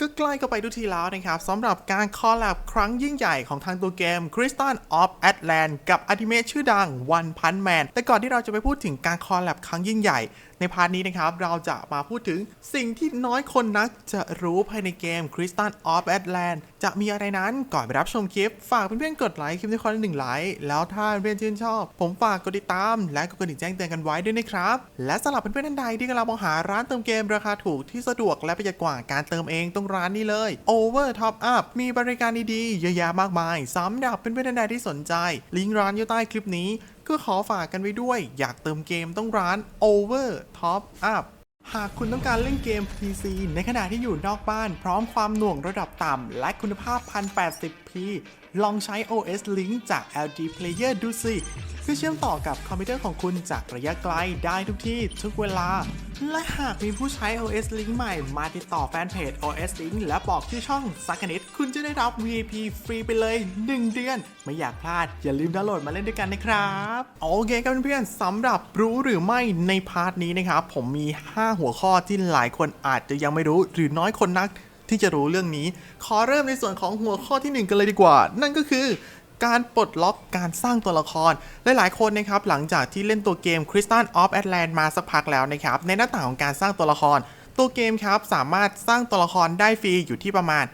ก็ใกล้เข้าไปทุกทีแล้วนะครับสำหรับการคอลแลบครั้งยิ่งใหญ่ของทางตัวเกม Crystal of Atlant กับอนิเมะชื่อดัง One Punch Man แต่ก่อนที่เราจะไปพูดถึงการคอลแลบครั้งยิ่งใหญ่ ในพาร์ทนี้นะครับเราจะมาพูดถึงสิ่งที่น้อยคนนักจะรู้ภายในเกม Crystal of Atlant จะมีอะไรนั้นก่อนไปรับชมคลิป ฝากเพื่อนๆกดไลค์คลิปนี้คนละหนึ่งไลค์แล้วถ้าเพื่อนชื่นชอบ ผมฝากกดติดตาม และกดกระดิ่งแจ้งเตือนกันไว้ด้วยนะครับ และสำหรับเพื่อนๆท่านใดที่กำลังมองหาร้านเติมเกมราคาถูกที่สะดวกและประหยัดกว่าการเติมเองตรงร้านนี้เลย Over Top Up มีบริการดีๆเยอะแยะมากมายสำหรับเพื่อนๆท่านใดที่สนใจ ลิงก์ร้านอยู่ใต้คลิปนี้ ก็ขอฝากกันไว้ด้วย อยากเติมเกมต้องร้าน Over Top Up หากคุณต้องการเล่นเกม PC ในขณะที่อยู่นอกบ้าน พร้อมความหน่วงระดับต่ำ และคุณภาพ 1080p ลองใช้ OS Link จาก LG Player ดูสิ พื่อเชื่อมต่อกับคอมพิวเตอร์ของคุณจากระยะไกลได้ทุกที่ทุกเวลา และหากมีผู้ใช้ OS Link ใหม่มาติดต่อแฟนเพจ OS Link และบอกที่อช่องสักนิด คุณจะได้รับ VIP ฟรีไปเลย 1 เดือน ไม่อยากพลาด อย่าลืมดาวน์โหลดมาเล่นด้วยกันนะครับ โอเคครับเพื่อนๆสำหรับรู้หรือไม่ในพาร์ทนี้นะครับผมมี 5 หัวข้อที่หลายคนอาจจะยังไม่รู้หรือน้อยคนนักที่จะรู้เรื่องนี้ ขอเริ่มในส่วนของหัวข้อทีหนึ่1 กันเลยดีกว่า นั่นก็คือ การปลดล็อกการสร้างตัวละคร หลายๆ คนนะครับหลังจากที่เล่นตัวเกม Crystal of Atlant มาสักพักแล้วนะครับในหน้าต่างของการสร้างตัวละคร ตัวเกมครับสามารถสร้างตัวละครได้ฟรีอยู่ที่ประมาณ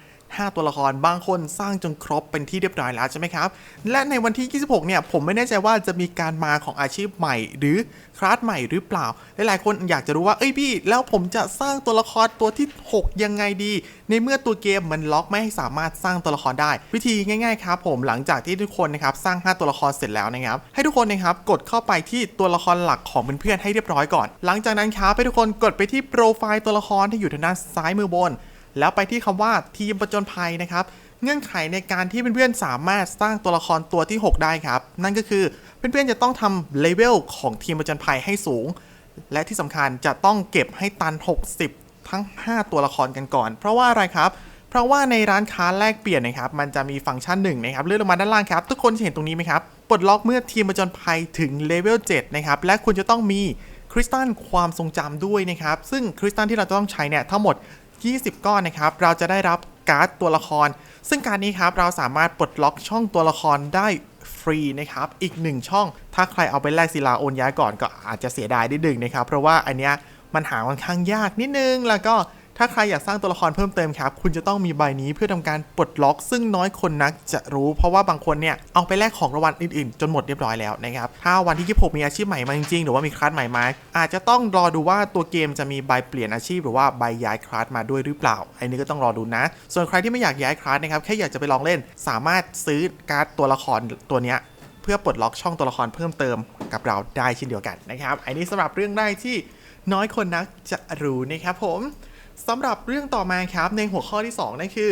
5 ตัวละครบางคนสร้างจนครบเป็นที่เรียบร้อยแล้วใช่ไหมครับ และในวันที่ 26 เนี่ย ผมไม่แน่ใจว่าจะมีการมาของอาชีพใหม่ หรือคลาสใหม่หรือเปล่า หลายๆ คนอยากจะรู้ว่า เอ้ยพี่ แล้วผมจะสร้างตัวละครตัวที่ 6 ยังไงดี ในเมื่อตัวเกมมันล็อกไม่ให้สามารถสร้างตัวละครได้ วิธีง่าย ๆ ครับผมหลังจากที่ทุกคนนะครับสร้าง 5 ตัวละครเสร็จแล้วนะครับให้ทุกคนนะครับกดเข้าไปที่ตัวละครหลักของเพื่อนๆให้เรียบร้อยก่อน หลังจากนั้นครับให้ทุกคนกดไปที่โปรไฟล์ตัวละครที่อยู่ทางด้านซ้ายมือบน แล้วไปที่คำว่าทีมประจนภัยนะครับ เงื่อนไขในการที่เพื่อนๆสามารถสร้างตัวละครตัวที่ 6 ได้ครับ นั่นก็คือเพื่อนๆจะต้องทำเลเวลของทีมประจนภัยให้สูง และที่สำคัญจะต้องเก็บให้ตัน 60 ทั้ง 5 ตัวละครกันก่อน เพราะว่าอะไรครับเพราะว่าในร้านค้าแลกเปลี่ยนนะครับ มันจะมีฟังก์ชันหนึ่งนะครับ เลื่อนลงมาด้านล่างครับ ทุกคนจะเห็นตรงนี้ไหมครับ ปลดล็อกเมื่อทีมประจนภัยถึงเลเวล7นะครับ และคุณจะต้องมีคริสตัลความทรงจำด้วยนะครับ ซึ่งคริสตัลที่เราจะต้องใช้เนี่ยทั้งหมด 20 ก้อนนะครับ เราจะได้รับการ์ดตัวละคร ซึ่งการนี้ครับเราสามารถปลดล็อกช่องตัวละครได้ฟรีนะครับ อีกหนึ่งช่อง ถ้าใครเอาไปแลกศิลาโอนย้ายก่อนก็อาจจะเสียดายนิดนึงนะครับ เพราะว่าอันเนี้ยมันหาค่อนข้างยากนิดนึง แล้วก็ ถ้าใครอยากสร้างตัวละครเพิ่มเติมครับ คุณจะต้องมีใบนี้เพื่อทำการปลดล็อก ซึ่งน้อยคนนักจะรู้เพราะว่าบางคนเนี่ยเอาไปแลกของรางวัลอื่นๆ จนหมดเรียบร้อยแล้วนะครับ ถ้าวันที่ 26 มีอาชีพใหม่มาจริงๆ หรือว่ามีคลาสใหม่มา อาจจะต้องรอดูว่าตัวเกมจะมีใบเปลี่ยนอาชีพหรือว่าใบย้ายคลาสมาด้วยหรือเปล่า อันนี้ก็ต้องรอดูนะ ส่วนใครที่ไม่อยากย้ายคลาสนะครับ แค่อยากจะไปลองเล่น สามารถซื้อการ์ดตัวละครตัวเนี้ยเพื่อปลดล็อกช่องตัวละครเพิ่มเติมกับเราได้เช่นเดียวกันนะครับ อันนี้สำหรับเรื่องได้ที่น้อยคนนักจะรู้นะครับผม สำหรับเรื่องต่อมาครับในหัวข้อที่2นั่นคือ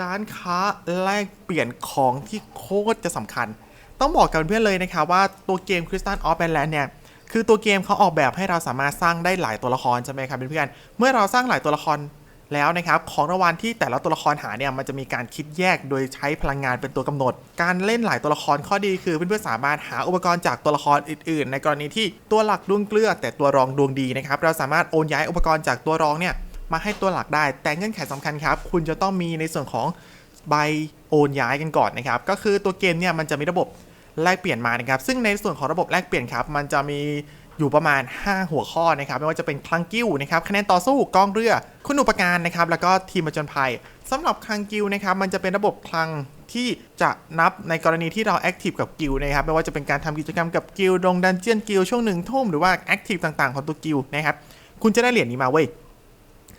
ร้านค้าแลกเปลี่ยนของที่โคตรจะสำคัญ ต้องบอกกับเพื่อนเลยนะครับว่าตัวเกม Crystal of Land เนี่ยคือตัวเกมเขาออกแบบให้เราสามารถสร้างได้หลายตัวละครใช่ไหมครับเพื่อนๆเมื่อเราสร้างหลายตัวละครแล้วนะครับของรางวัลที่แต่ละตัวละครหาเนี่ยมันจะมีการคิดแยกโดยใช้พลังงานเป็นตัวกำหนด การเล่นหลายตัวละครข้อดีคือเพื่อนๆสามารถหาอุปกรณ์จากตัวละครอื่น ๆ ในกรณีที่ตัวหลักดวงเกลือแต่ตัวรองดวงดีนะครับเราสามารถโอนย้ายอุปกรณ์จากตัวรองเนี่ย มาให้ตัวหลักได้ แต่เงื่อนไขสำคัญครับ คุณจะต้องมีในส่วนของใบโอนย้ายกันก่อนนะครับ ก็คือตัวเกมเนี่ยมันจะมีระบบแลกเปลี่ยนมานะครับ ซึ่งในส่วนของระบบแลกเปลี่ยนครับ มันจะมีอยู่ประมาณ 5 หัวข้อนะครับ ไม่ว่าจะเป็นคลังกิ้วนะครับ คะแนนต่อสู้กองเรือ คุณอุปการนะครับ แล้วก็ทีมผจญภัยสำหรับคลังกิ้วนะครับ มันจะเป็นระบบคลังที่จะนับในกรณีที่เราแอคทีฟกับกิวนะครับ ไม่ว่าจะเป็นการทำกิจกรรมกับกิวดงดันเจียนกิวช่วงหนึ่งทุ่มหรือว่าแอคทีฟต่างๆของตัวกิวนะครับ คุณจะได้เหรียญนี้มาเว้ย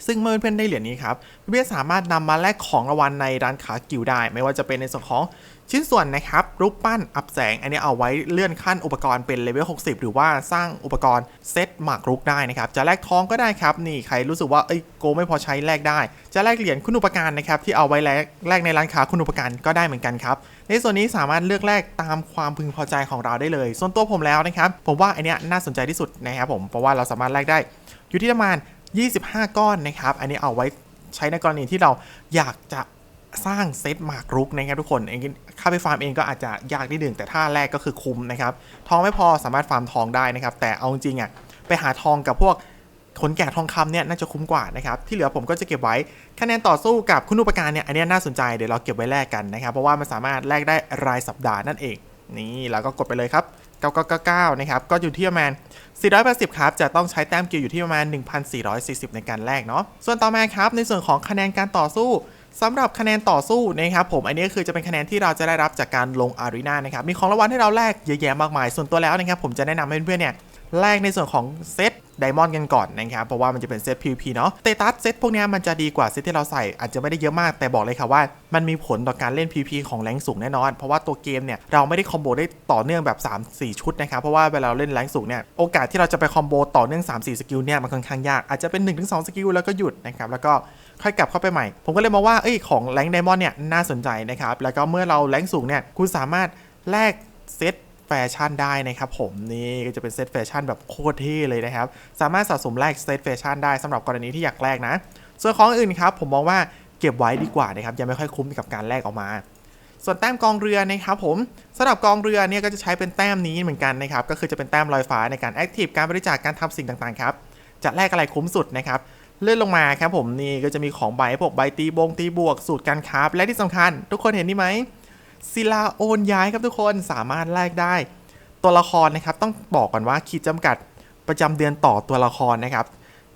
ซึ่งเมื่อเพื่อนได้เหรียญนี้ครับเพื่อนสามารถนำมาแลกของรางวัลในร้านค้ากิวได้ ไม่ว่าจะเป็นในส่วนของชิ้นส่วนนะครับ รูปปั้นอับแสง อันนี้เอาไว้เลื่อนขั้นอุปกรณ์เป็นเลเวล 60 หรือว่าสร้างอุปกรณ์เซตหมากรุกได้นะครับ จะแลกทองก็ได้ครับ นี่ใครรู้สึกว่าเอ้ยโกไม่พอใช้แลกได้ จะแลกเหรียญคุณอุปการนะครับที่เอาไว้แลกแลกในร้านค้าคุณอุปการก็ได้เหมือนกันครับ ในส่วนนี้สามารถเลือกแลกตามความพึงพอใจของเราได้เลย ส่วนตัวผมแล้วนะครับ ผมว่าอันเนี้ยน่าสนใจที่สุดนะครับผม เพราะว่าเราสามารถแลกได้อยู่ที่ประมาณ 25 ก้อนนะครับ อันนี้เอาไว้ใช้ในกรณีที่เราอยากจะสร้างเซตหมากรุกนะครับทุกคนเองค่าไปฟาร์มเองก็อาจจะยากนิดหนึ่งแต่ถ้าแรกก็คือคุ้มนะครับ ทองไม่พอสามารถฟาร์มทองได้นะครับ แต่เอาจริงๆอะไปหาทองกับพวกขนแกะทองคำเนี่ยน่าจะคุ้มกว่านะครับที่เหลือผมก็จะเก็บไว้คะแนนต่อสู้กับคุณอุปการเนี่ยอันนี้น่าสนใจเดี๋ยวเราเก็บไว้แลกกันนะครับ เพราะว่ามันสามารถแลกได้รายสัปดาห์นั่นเอง นี่เราก็กดไปเลยครับ 9999 นะครับ ก็อยู่ที่ประมาณ 480 ครับ จะต้องใช้แต้มกิลอยู่ที่ประมาณ 1,440 ในการแลกเนาะ ส่วนต่อมาครับ ในส่วนของคะแนนการต่อสู้สำหรับคะแนนต่อสู้นะครับผมอันนี้ก็คือจะเป็นคะแนนที่เราจะได้รับจากการลงอารีนานะครับมีของรางวัลให้เราแลกเยอะแยะมากมาย ส่วนตัวแล้วนะครับผมจะแนะนำให้เพื่อนๆเนี่ยแลกในส่วนของเซต ไดมอนด์กันก่อนนะครับเพราะว่ามันจะเป็นเซต PVP เนาะเตตัสเซตพวกนี้มันจะดีกว่าเซตที่เราใส่อาจจะไม่ได้เยอะมากแต่บอกเลยค่ะว่า มันมีผลต่อการเล่น PVP ของแรงสูงแน่นอน เพราะว่าตัวเกมเนี่ยเราไม่ได้คอมโบได้ต่อเนื่องแบบ 3-4 ชุดนะครับเพราะว่าเวลาเราเล่นแรงสูงเนี่ยโอกาสที่เราจะไปคอมโบต่อเนื่อง 3-4 สกิลเนี่ยมันค่อนข้างยากอาจจะเป็น 1-2 สกิลแล้วก็หยุดนะครับแล้วก็ค่อยกลับเข้าไปใหม่ ผมก็เลยมองว่าเอ้ยของแรงไดมอนด์เนี่ยน่าสนใจนะครับแล้วก็เมื่อเราแรงสูงเนี่ยคุณสามารถแลกเซต แฟชั่นได้นะครับผมนี่ก็จะเป็นเซตแฟชั่นแบบโคตรเท่เลยนะครับ สามารถสะสมแลกเซตแฟชั่นได้สำหรับกรณีที่อยากแลกนะ ส่วนของอื่นครับผมมองว่าเก็บไว้ดีกว่านะครับยังไม่ค่อยคุ้มกับการแลกออกมาส่วนแต้มกองเรือนะครับผมสำหรับกองเรือเนี่ยก็จะใช้เป็นแต้มนี้เหมือนกันนะครับก็คือจะเป็นแต้มลอยฟ้าในการแอคทีฟการบริจาคการทำสิ่งต่างๆครับจะแลกอะไรคุ้มสุดนะครับเลื่อนลงมาครับผมนี่ก็จะมีของใบพวกใบตีบงตีบวกสูตรการคราฟและที่สำคัญ ทุกคนเห็นนี่ไหม ศิลาโอนย้ายครับทุกคนสามารถแลกได้ ตัวละครนะครับต้องบอกก่อนว่าขีดจำกัดประจำเดือนต่อตัวละครนะครับ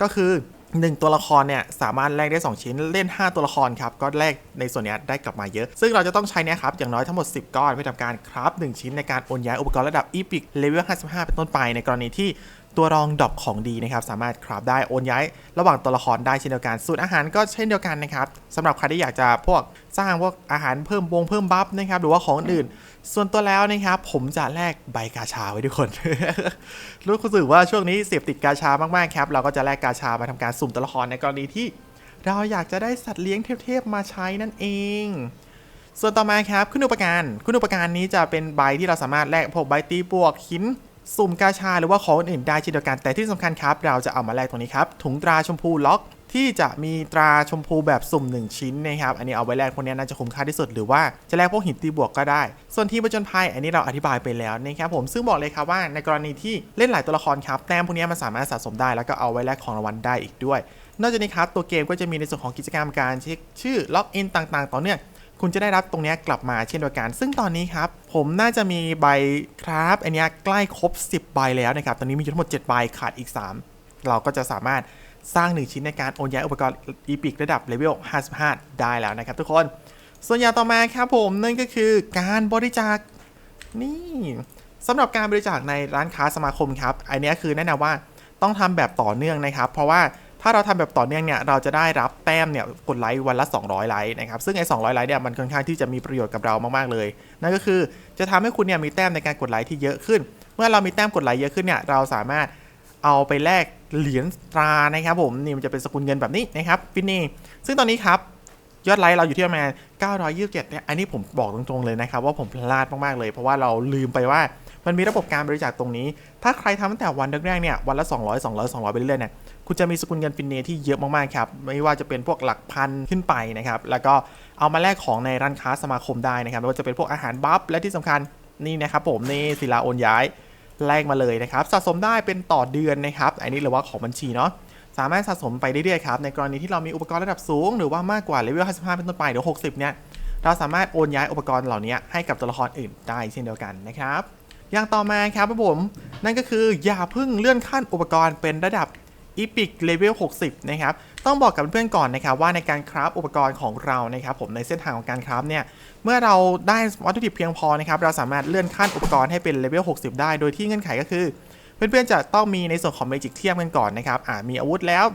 ก็คือ 1 ตัวละครเนี่ยสามารถแลกได้ 2 ชิ้นเล่น 5 ตัวละครครับก็แลกในส่วนนี้ได้กลับมาเยอะ ซึ่งเราจะต้องใช้เนี่ยครับอย่างน้อยทั้งหมด 10 ก้อนเพื่อทำการคราฟ1ชิ้นในการโอนย้ายอุปกรณ์ระดับอีพิกเลเวล55 เป็นต้นไปในกรณีที่ ตัวรองดรอปของดีนะครับสามารถคราฟได้โอนย้าย ระหว่างตัวละครได้เช่นเดียวกันสูตรอาหารก็เช่นเดียวกันนะครับสำหรับใครที่อยากจะพวกสร้างพวกอาหารเพิ่มวงเพิ่มบัฟนะครับหรือว่าของอื่น ส่วนตัวแล้วนะครับผมจะแลกใบกาชาไว้ทุกคนรู้สึกว่าช่วงนี้เสพติดกาชามากๆครับเราก็จะแลกกาชามาทำการสุ่มตัวละครในกรณีที่ เราอยากจะได้สัตว์เลี้ยงเทพๆมาใช้นั่นเองส่วนต่อมาครับคุณอุปการคุณอุปการนี้จะเป็นใบที่เราสามารถแลกพวกใบตีปวกหิน สุ่มกาชาหรือว่าของอื่นได้เช่นเดียวกัน แต่ที่สำคัญครับ เราจะเอามาแลกตรงนี้ครับ ถุงตราชมพูล็อกที่จะมีตราชมพูแบบสุ่ม 1 ชิ้นนะครับ อันนี้เอาไว้แลกพวกนี้น่าจะคุ้มค่าที่สุด หรือว่าจะแลกพวกหินตีบวกก็ได้ ส่วนทีมประจนภัยอันนี้เราอธิบายไปแล้วนะครับผมซึ่งบอกเลยครับว่าในกรณีที่เล่นหลายตัวละครครับแต้มพวกนี้มันสามารถสะสมได้แล้วก็เอาไว้แลกของรางวัลได้อีกด้วย นอกจากนี้ครับตัวเกมก็จะมีในส่วนของกิจกรรมการเช็คชื่อล็อกอินต่างๆ ต่อเนื่อง คุณจะได้รับตรงนี้กลับมาเช่นเดียวกัน ซึ่งตอนนี้ครับ ผมน่าจะมีใบครับอันเนี้ยใกล้ครบ 10 ใบแล้วนะครับ ตอนนี้มีอยู่ทั้งหมด 7 ใบขาดอีก 3 เราก็จะสามารถสร้าง 1 ชิ้นในการโอนย้ายอุปกรณ์อีพิกระดับเลเวล 55 ได้แล้วนะครับทุกคน ส่วนอย่างต่อมาครับผมนั่นก็คือการบริจาคนี่สำหรับการบริจาคในร้านค้าสมาคมครับ อันเนี้ยคือแนะนำว่าต้องทำแบบต่อเนื่องนะครับ เพราะว่า ถ้าเราทำแบบต่อเนื่องเนี่ยเราจะได้รับแต้มเนี่ยกดไลค์วันละ 200 ไลค์นะครับซึ่งไอ้200 ไลค์เนี่ยมันค่อนข้างที่จะมีประโยชน์กับเรามากๆเลย นั่นก็คือจะทำให้คุณเนี่ยมีแต้มในการกดไลค์ที่เยอะขึ้น เมื่อเรามีแต้มกดไลค์เยอะขึ้นเนี่ยเราสามารถเอาไปแลกเหรียญตรานะครับผมนี่มันจะเป็นสกุลเงินแบบนี้นะครับฟินนี่ซึ่งตอนนี้ครับยอดไลค์เราอยู่ที่ประมาณ 927เนี่ยอันนี้ผมบอกตรงๆเลยนะครับว่าผมพลาดมากๆเลย เพราะว่าเราลืมไปว่ามันมีระบบการบริจาคตรงนี้ ถ้าใครทำตั้งแต่วันแรกๆเนี่ยวันละ 200 200 200 ไปเรื่อยๆเนี่ย คุณจะมีสกุลเงินฟินเนที่เยอะมากๆครับไม่ว่าจะเป็นพวกหลักพันขึ้นไปนะครับแล้วก็เอามาแลกของในร้านค้าสมาคมได้นะครับไม่ว่าจะเป็นพวกอาหารบัฟและที่สำคัญนี่นะครับผมนี่ศิลาโอนย้ายแลกมาเลยนะครับสะสมได้เป็นต่อเดือนนะครับอันนี้หรือว่าของบัญชีเนาะสามารถสะสมไปเรื่อยๆครับในกรณีที่เรามีอุปกรณ์ระดับสูง หรือว่ามากกว่าเลเวล 55 เป็นต้นไปหรือ 60 เนี่ยเราสามารถโอนย้ายอุปกรณ์เหล่านี้ให้กับตัวละครอื่นได้เช่นเดียวกันนะครับอย่างต่อมาครับผม นั่นก็คืออย่าเพิ่งเลื่อนขั้นอุปกรณ์เป็นระดับ Epic Level 60 นะครับ ต้องบอกกับเพื่อนก่อนนะครับว่าในการคราฟอุปกรณ์ของเรานะครับผมในเส้นทางของการคราฟเนี่ย เมื่อเราได้วัตถุดิบเพียงพอนะครับเราสามารถเลื่อนขั้นอุปกรณ์ให้เป็นเลเวล 60 ได้โดยที่เงื่อนไขก็คือ เพื่อนๆจะต้องมีในส่วนของเมจิกเทียมกันก่อนนะครับอ่ามีอาวุธแล้ว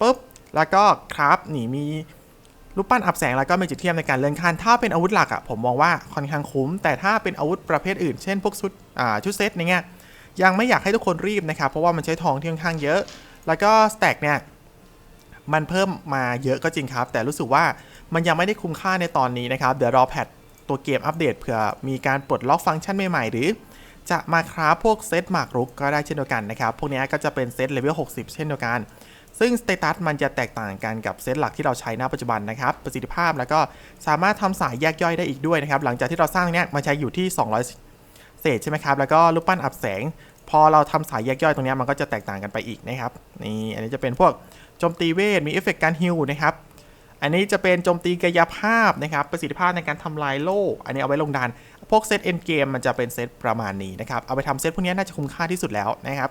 ปุ๊บแล้วก็ครับนี่มีรูปปั้นอับแสงแล้วก็เมจิกเทียมในการเลื่อนขั้นถ้าเป็นอาวุธหลักอะผมมองว่าค่อนข้างคุ้ม แต่ถ้าเป็นอาวุธประเภทอื่นเช่นพวกชุดอ่าชุดเซตอย่างเงี้ยยังไม่อยากให้ทุกคนรีบนะครับเพราะว่ามันใช้ทองที่ค่อนข้างเยอะ แล้วก็สแต็กเนี่ยมันเพิ่มมาเยอะก็จริงครับ แต่รู้สึกว่ามันยังไม่ได้คุ้มค่าในตอนนี้นะครับ เดี๋ยวรอแพทตัวเกมอัปเดตเผื่อมีการปลดล็อกฟังก์ชันใหม่ๆ หรือ จะมาคราฟพวกเซตหมากรุกก็ได้เช่นเดียวกันนะครับ พวกนี้ก็จะเป็นเซตเลเวล 60 เช่นเดียวกัน ซึ่งสเตตัสมันจะแตกต่างกันกับเซตหลักที่เราใช้ณปัจจุบันนะครับ ประสิทธิภาพแล้วก็สามารถทำสายแยกย่อยได้อีกด้วยนะครับ หลังจากที่เราสร้างเนี้ยมาใช้อยู่ที่ 200 เศษใช่ไหมครับ แล้วก็รูปปั้นอับแสง พอเราทำสายแยกย่อยตรงนี้มันก็จะแตกต่างกันไปอีกนะครับนี่อันนี้จะเป็นพวกโจมตีเวท มีเอฟเฟกต์การฮิลนะครับอันนี้จะเป็นโจมตีกายภาพนะครับ ประสิทธิภาพในการทำลายโล่อันนี้เอาไว้ลงดาน พวกเซตเอ็นเกมมันจะเป็นเซตประมาณนี้นะครับ เอาไปทำเซตพวกนี้น่าจะคุ้มค่าที่สุดแล้วนะครับ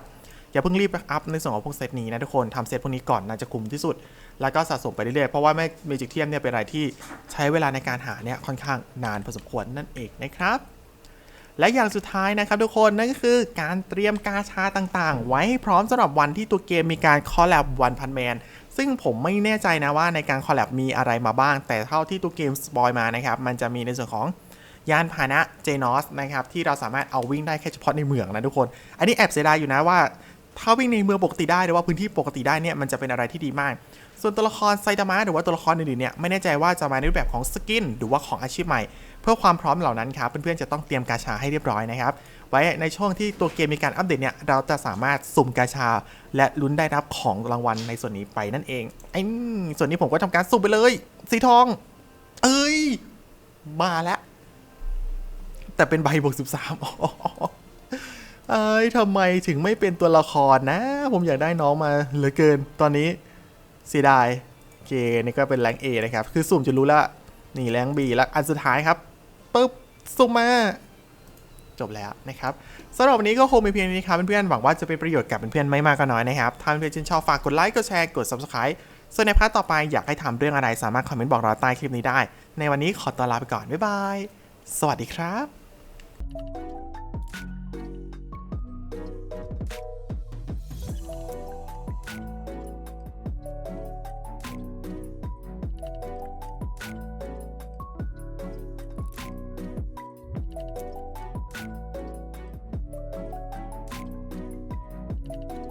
อย่าเพิ่งรีบอัพในส่วนของพวกเซตนี้นะทุกคนทำเซตพวกนี้ก่อนน่าจะคุ้มที่สุด แล้วก็สะสมไปเรื่อยๆ เพราะว่าไม่เมจิกเทียมเนี่ยเป็นอะไรที่ใช้เวลาในการหาเนี่ยค่อนข้างนานพอสมควรนั่นเองนะครับ และอย่างสุดท้ายนะครับทุกคนนั่นก็คือการเตรียมกาชาต่างๆ ไว้ให้พร้อมสำหรับวันที่ตัวเกมมีการคอลแลบวันพันแมนซึ่งผมไม่แน่ใจนะว่าในการคอลแลบมีอะไรมาบ้าง แต่เท่าที่ตัวเกมสปอยมานะครับ มันจะมีในส่วนของยานพาหนะเจนอสนะครับที่เราสามารถเอาวิ่งได้แค่เฉพาะในเมืองนะทุกคน อันนี้แอบเสียดายอยู่นะว่าถ้าวิ่งในเมืองปกติได้หรือว่าพื้นที่ปกติได้เนี่ยมันจะเป็นอะไรที่ดีมาก ส่วนตัวละครไซตามะหรือว่าตัวละครอื่นๆเนี่ยไม่แน่ใจว่าจะมาในรูปแบบของสกินหรือว่าของอาชีพใหม่ เพื่อความพร้อมเหล่านั้นครับเพื่อนๆจะต้องเตรียมกาชาให้เรียบร้อยนะครับไว้ในช่วงที่ตัวเกมมีการอัปเดตเนี่ยเราจะสามารถสุ่มกาชา และลุ้นได้รับของรางวัลในส่วนนี้ไปนั่นเองไอ้ส่วนนี้ผมก็ทำการสุ่มไปเลย สีทอง เอ้ย มาแล้ว แต่เป็นใบบวกสิบสามเอ้ยทำไมถึงไม่เป็นตัวละครนะ ผมอยากได้น้องมาเหลือเกิน ตอนนี้เสียดายโอเคนี่ก็เป็นแรง A นะครับ คือสุ่มจะรู้แล้วนี่แรง B แล้วอันสุดท้ายครับ ปุ๊บสุ่มมาจบแล้วนะครับสำหรับวันนี้ก็คงมีเพียงนี้ครับเพื่อนๆหวังว่าจะเป็นประโยชน์กับเพื่อนๆไม่มากก็น้อยนะครับถ้าเพื่อนๆชื่นชอบฝากกดไลค์กดแชร์กด subscribe ส่วนในพาร์ทต่อไปอยากให้ทำเรื่องอะไรสามารถคอมเมนต์บอกเราใต้คลิปนี้ได้ ในวันนี้ขอตัวลาไปก่อนบ๊ายบายสวัสดีครับ